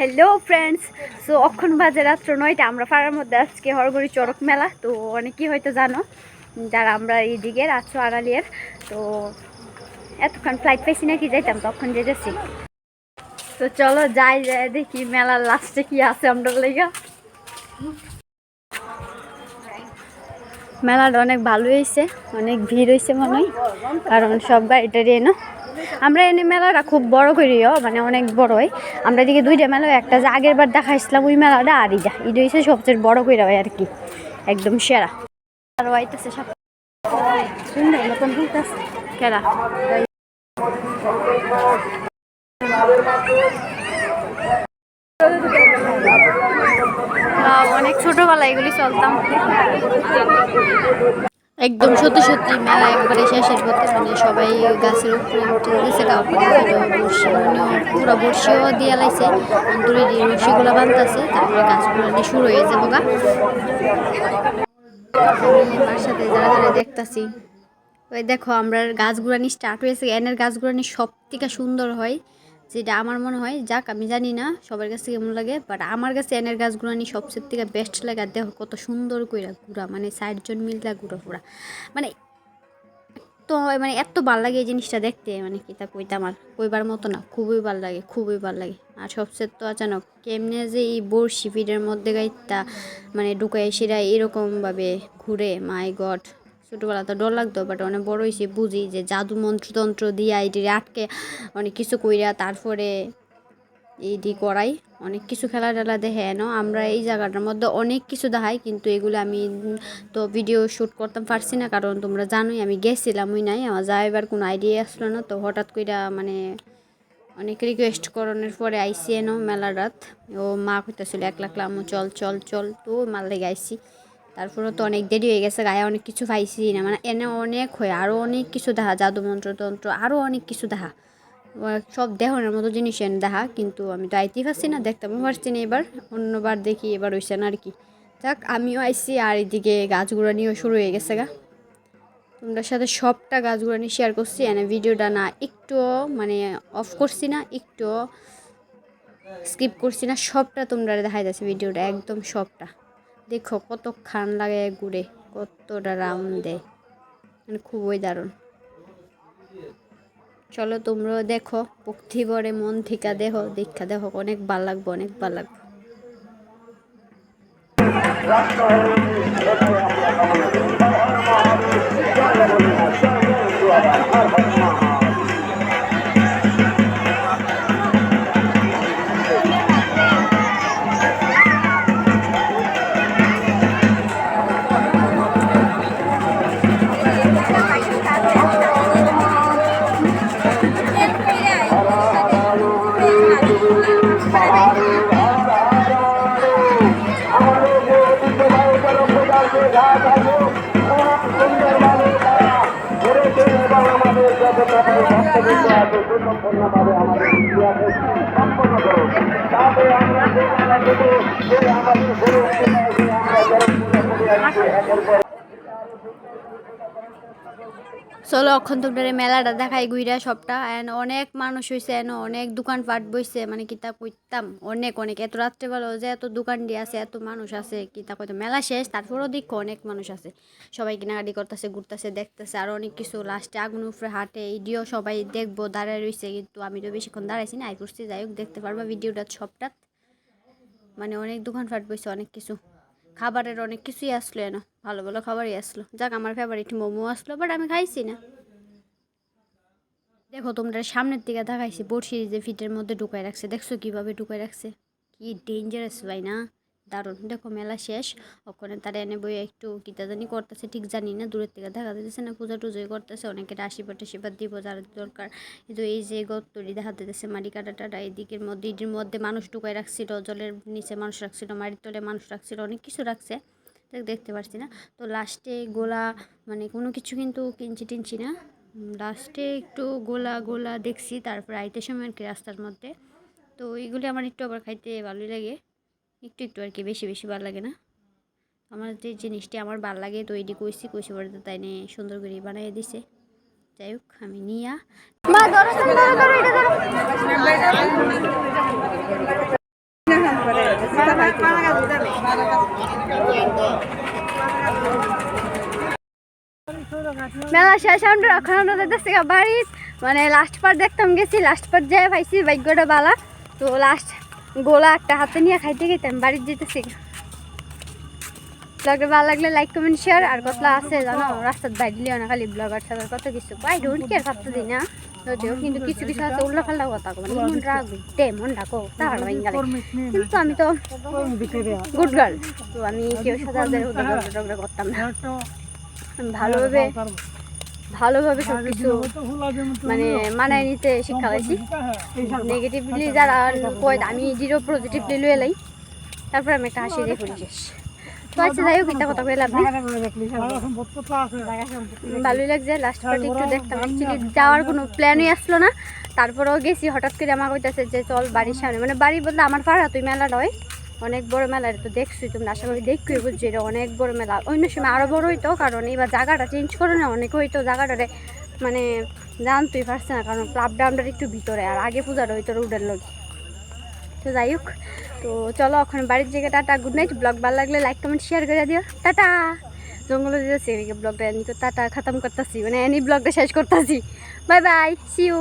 Hello friends so অক্ষণ বাজে রাত্র নয়টা, আমরা পাড়ার মধ্যে আজকে হরগড়ি চড়ক মেলা। তো, অনেকেই হয়তো জানো, যারা আমরা এই দিকে আছো আড়ালিয়ার, তো এতক্ষণ ফ্লাইট পাইছি নাকি? যাইতাম তখন যেতেছি। তো চলো যাই যাই, দেখি মেলার লাস্টে কি আছে আমরা লেগা। মেলাটা অনেক ভালো হয়েছে, অনেক ভিড় হয়েছে মনে হয়। কারণ সব গাড়িটারি এনো আমরা এনে মেলাটা খুব বড় করিও মানে অনেক বড় হয় আমরা এদিকে দুইটা মেলা। একটা যে আগের বার দেখাইছিলাম ওই মেলাটা আর ইটা এটা হচ্ছে সবচেয়ে বড় করে হয় আর কি একদম সেরা। আর হইতেছে সব। সুন্দর মতন কেরা? অনেক ছোটবেলায় এগুলি চলতাম। একদম সত্যি সত্যি মেলা একবারে শেষের পথে মানে সবাই গাছের উপরে উঠে গেছে বর্ষি মানে পুরো বর্ষিও দিয়ে লাইছে দূরে দিয়ে রশিগুলো বানতেছে, তারপরে গাছগুলো নিয়ে শুরু হয়ে যাব গা। সাথে যারা যারা দেখতাছি, ওই দেখো আমরা গাছগুলানি স্টার্ট হয়েছে, এনের গাছগুলানি সব থেকে সুন্দর হয়। যেটা আমার মনে হয়, যাক, আমি জানি না সবার কাছে কেমন লাগে বাট আমার কাছে এনের গাছগুলো নিয়ে সবচেয়ে থেকে বেস্ট লাগে। আর দেখো কত সুন্দর কইরা ঘুরা মানে ষাটজন মিললা ঘুরা পুরা। মানে তো মানে এত ভালো লাগে এই জিনিসটা দেখতে মানে কি তা কইতাম আর কইবার মতো না, খুবই ভালো লাগে, খুবই ভালো লাগে। আর সবচেয়ে তো আচানক কেমনে যে এই বড়শি ফিডের মধ্যে গাইতা মানে ঢুকাই সেরা এরকমভাবে ঘুরে মাই গড ছোটোবেলা তো ডর লাগতো বাট অনেক বড় হয়েছে বুঝি যে জাদু মন্ত্রতন্ত্র দিয়া এটি আটকে অনেক কিছু কইরা তারপরে এইটি করাই। অনেক কিছু খেলা টেলা দেখে এনো, আমরা এই জায়গাটার মধ্যে অনেক কিছু দেখাই, কিন্তু এগুলো আমি তো ভিডিও শ্যুট করতাম পারছি না, কারণ তোমরা জানোই আমি গেছিলাম, ওই নাই, আমার যাইবার কোনো আইডিয়া আসলো না, তো হঠাৎ কইরা মানে অনেক রিকোয়েস্ট করানোর পরে আইসি এনো, মেলার রাত, ও মা কইতেছিল এক লাখ লামু চল চল চল। তো মাল লেগে আইসি তারপরে তো অনেক দেরি হয়ে গেছে, গায়ে অনেক কিছু পাইছি না মানে এনে অনেক হয় আরও অনেক কিছু দেখা জাদু মন্ত্র তন্ত্র আরও অনেক কিছু দেখা। সব দেহনের মতো জিনিস এনে দেখা, কিন্তু আমি তো আইতেই পারছি না দেখতেও পারছি না এবার, অন্যবার দেখি এবার হইছে না আর কি। যাক, আমিও আইসি আর এদিকে গাছগুলো নিয়েও শুরু হয়ে গেছে গা। তোমরা সাথে সবটা গাছগুলো নিয়ে শেয়ার করছি, এনে ভিডিওটা না একটুও মানে অফ করছি না একটুও স্কিপ করছি না, সবটা তোমরা দেখাই যাচ্ছে ভিডিওটা, একদম সবটা। দেখো কত খান লাগে ঘুরে, কতটা রাউন্ড দেয়। মানে খুবই দারুণ। চলো তোমরাও দেখো ভক্তি ভরে মন থেকে দেখো দীক্ষা দেখো অনেক ভালো লাগবে, অনেক ভালো লাগবে। সম্পূর্ণভাবে আমাদের ইতিহাসে সম্পন্ন চলো অক্ষণ তোমরা মেলাটা দেখাই গুইরা সবটা। এন্ড অনেক মানুষ হয়েছে এন অনেক দোকানপাট বইছে মানে কিতা কইতাম, অনেক অনেক। এত রাত্রেবেলা যে এত দোকান দিয়ে আছে, এত মানুষ আছে কিতা কইতাম। মেলা শেষ, তারপরেও দেখো অনেক মানুষ আছে। সবাই কেনাকাটি করতেছে, ঘুরতেছে, দেখতেছে, আর অনেক কিছু। লাস্টে আগুন উপরে হাটে ইডিও সবাই দেখব, দাঁড়ায় রয়েছে কিন্তু আমি তো বেশিক্ষণ দাঁড়াইছি না আই করছি, যাই হোক, দেখতে পারবা ভিডিওটা সবটা। মানে অনেক দোকানপাট বইছে, অনেক কিছু। খাবারের অনেক কিছুই আসলো এনা ভালো ভালো খাবারই আসলো। যাক, আমার ফেভারিট মোমো আসলো বাট আমি খাইছি না। দেখো, তোমরা সামনের দিকে দেখাইছি বড়শি যে ফিটের মধ্যে ঢুকাই রাখছে। দেখছ কীভাবে ঢুকাই রাখছে? কি ডেঞ্জারাস ভাই না? দারুণ। দেখো মেলা শেষ। ওখানে তারা এনে বই একটু কিতা জানি করতেছে, ঠিক জানি না, দূরের থেকে দেখা যাচ্ছে না পূজা টুজোই করতেছে, অনেকের আশীর্বাদ টাশীর্বাদ দিব যার দরকার। কিন্তু এই যে গত্তরি দেখা যাচ্ছে মাটি কাটা টাটা এদিকের মধ্যে, ইটির মধ্যে মানুষ ঢুকাই রাখছিল, জলের নিচে মানুষ রাখছিল মাটির তলে মানুষ রাখছিল, অনেক কিছু রাখছে। দেখতে পারছি না। তো লাস্টে গোলা মানে কোনো কিছু কিন্তু কিনছি টিনছি না। লাস্টে একটু গোলা গোলা দেখছি, তারপর আইতে সময় আর কি রাস্তার মধ্যে। তো ওইগুলি আমার একটু আবার খাইতে ভালোই লাগে। একটু একটু আর কি, বেশি বেশি ভালো লাগে না। আমার যে জিনিসটি আমার ভালো লাগে তো এটি কইছি কইছি পরে তাই নিয়ে সুন্দর করে বানিয়ে দিছে। যাই হোক, আমি নিয়া। মেলা শেষ, আমরা এখন আমরা দেখতেছি বাড়ি মানে লাস্ট পার দেখতাম গেছি লাস্ট পার্ট যায় পাইছি, ভাগ্যটা বালা। তো লাস্ট গোলা একটা হাতে নিয়ে খাইতে গেতাম বাড়ির যেতেছি। ব্লগটা ভালো লাগলে লাইক কমেন্ট শেয়ার আর কতলা আছে, জানো, রাস্তার বাইরে না, খালি ব্লগার সাগার কত কিছু। পাই ডোন্ট কেয়ার ভাবতে দিই না। যদিও কিন্তু কিছু কিছু আছে, উল্টা পাল্টা কথা কো মানে দে, মন ডাকো তাহলে ভাঙ্গালে কিন্তু আমি তো গুড গার্ল তো আমি কেউ ওদের ঝগড়া করতাম না। ভালোভাবে ভালোভাবে সব কিছু মানে মানায় নিতে শিক্ষা পাইছি। নেগেটিভলি যারা কয় আমি জিরো পজিটিভলি লুয়ে লাই তারপর আমি একটা হাসি দিয়ে পরিশেষ তো আচ্ছা যাই হোক কথা কইলাম না। ভালোই লাগছে। লাস্ট পার্টি একটু দেখতাম। অ্যাকচুয়ালি যাওয়ার কোনো প্ল্যানই আসলো না। তারপরেও গেছি হঠাৎ করে আমার কইতাছে যে চল বাড়ির সামনে। মানে বাড়ি বলতে আমার পাড়া তুই মেলা হয় অনেক বড় মেলা তো দেখছি তুমি আশা করি দেখবি বুঝছি, এটা অনেক বড় মেলা। অন্য সময় আরও বড় হইতো, কারণ এবার জায়গাটা চেঞ্জ করে না, অনেক হইতো জায়গাটারে মানে জানতেই পারছে না, কারণ ক্লাব ডাউনটার একটু ভিতরে, আর আগে পূজাটা হইতো রোডের লোক তো যাই হোক, তো চলো ওখানে বাড়ির জায়গায় টাটা গুড নাইট ব্লগ ভালো লাগলে লাইক কমেন্ট শেয়ার করে দিও। টাটা! জঙ্গলে দিতেছি এদিকে ব্লগটা এনি টাটা খতম করতেছি মানে এনি ব্লগটা শেষ করতেছি। Bye bye C you